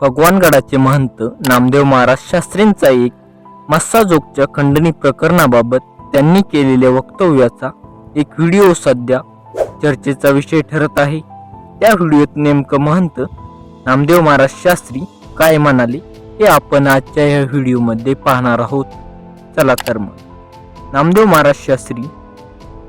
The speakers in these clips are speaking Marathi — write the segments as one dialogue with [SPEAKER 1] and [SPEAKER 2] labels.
[SPEAKER 1] भगवानगडाचे महंत नामदेव महाराज शास्त्रींचा एक मस्साजोगच्या खंडणी प्रकरणाबाबत त्यांनी केलेल्या वक्तव्याचा एक व्हिडिओ सध्या चर्चेचा विषय ठरत आहे. त्या व्हिडिओत नेमकं महंत नामदेव महाराज शास्त्री काय म्हणाले हे आपण आजच्या या व्हिडिओमध्ये पाहणार आहोत. चला तर मग. नामदेव महाराज शास्त्री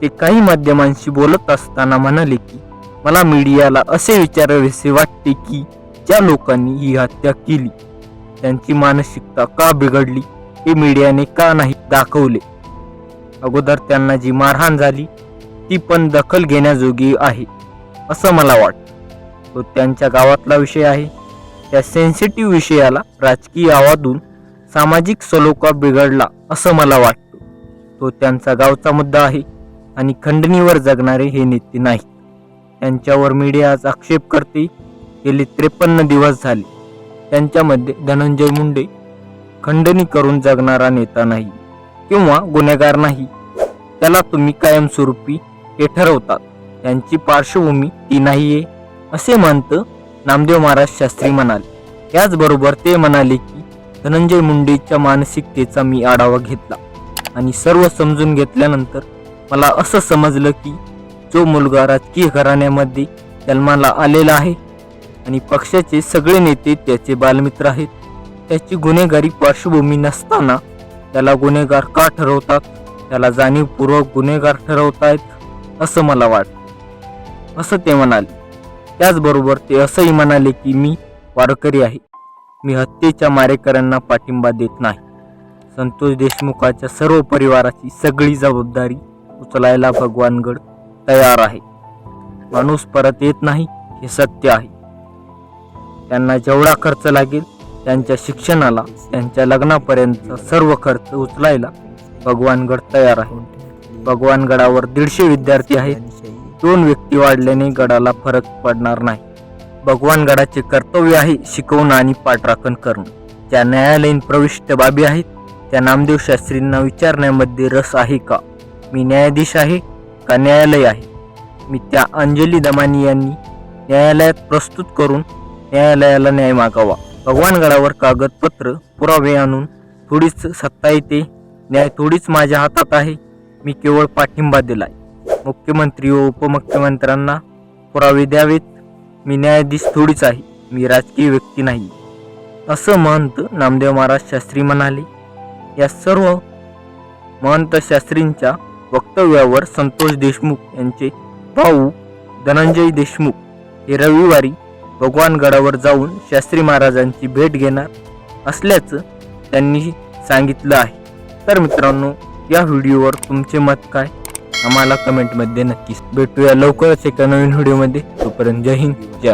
[SPEAKER 1] ते काही माध्यमांशी बोलत असताना म्हणाले की मला मीडियाला असे विचारावेसे वाटते की ज्या लोकांनी ही हत्या केली त्यांची मानसिकता का बिघडली हे मीडियाने का नाही दाखवले? अगोदर त्यांना जी मारहाण झाली ती पण दखल घेण्याजोगी आहे असं मला वाटतं. तो त्यांच्या गावातला विषय आहे. त्या सेन्सिटिव्ह विषयाला राजकीय आवाजून सामाजिक सलोखा बिघडला असं मला वाटतं. तो त्यांचा गावचा मुद्दा आहे आणि खंडणीवर जगणारे हे नेते नाही त्यांच्यावर मीडिया आज आक्षेप करते गेले त्रेपन्न दिवस झाले. त्यांच्यामध्ये धनंजय मुंडे खंडणी करून जगणारा नेता नाही किंवा गुन्हेगार नाही. त्याला तुम्ही कायमस्वरूपी हे ठरवतात. त्यांची पार्श्वभूमी ती नाहीये असे मानतं नामदेव महाराज शास्त्री म्हणाले. याचबरोबर ते म्हणाले की धनंजय मुंडेच्या मानसिकतेचा मी आढावा घेतला आणि सर्व समजून घेतल्यानंतर मला असं समजलं की जो मुलगा राजकीय घराण्यामध्ये जन्माला आलेला आहे आणि पक्षाचे सगळे नेते त्याचे बालमित्र आहेत. त्याची गुन्हेगारी पार्श्वभूमी नसताना त्याला गुन्हेगार का ठरवतात? त्याला जाणीवपूर्वक गुन्हेगार ठरवतायत असं मला वाटतं. असं ते म्हणाले. त्याचबरोबर ते असंही म्हणाले की मी वारकरी आहे. मी हत्येच्या मारेकऱ्यांना पाठिंबा देत नाही. संतोष देशमुखाच्या सर्व परिवाराची सगळी जबाबदारी उचलायला भगवानगड तयार आहे. माणूस परत येत नाही हे सत्य आहे. त्यांना जेवढा खर्च लागेल त्यांच्या शिक्षणाला त्यांच्या लग्नापर्यंत सर्व खर्च उचलायला भगवानगड तयार आहे. भगवानगडावर दीडशे विद्यार्थी आहेत. दोन व्यक्ती वाढल्याने गडाला फरक पडणार नाही. भगवानगडाचे कर्तव्य आहे शिकवणं आणि पाठराखण करणं. ज्या न्यायालयीन प्रविष्ट बाबी आहेत त्या नामदेव शास्त्रींना विचारण्यामध्ये रस आहे का? मी न्यायाधीश आहे का न्यायालय आहे? मी त्या अंजली दमानी यांनी न्यायालयात प्रस्तुत करून न्यायालयाला न्याय मागावा. भगवानगडावर कागदपत्र पुरावे आणून थोडीच सत्ता येते. न्याय थोडीच माझ्या हातात आहे. मी केवळ पाठिंबा दिलाय. मुख्यमंत्री व उपमुख्यमंत्र्यांना पुरावे द्यावेत. मी न्यायाधीश थोडीच आहे. मी राजकीय व्यक्ती नाही. असं महंत नामदेव महाराज शास्त्री म्हणाले. या सर्व महंत शास्त्रींच्या वक्तव्यावर संतोष देशमुख यांचे भाऊ धनंजय देशमुख हे रविवारी भगवानगडावर जाऊन शास्त्री महाराजांची भेट घेणार असल्याचं त्यांनी सांगितलं आहे. तर मित्रांनो या व्हिडिओवर तुमचे मत काय? आम्हाला कमेंटमध्ये नक्कीच भेटूया. लवकरच एका नवीन व्हिडिओमध्ये. तोपर्यंत जय हिंद जय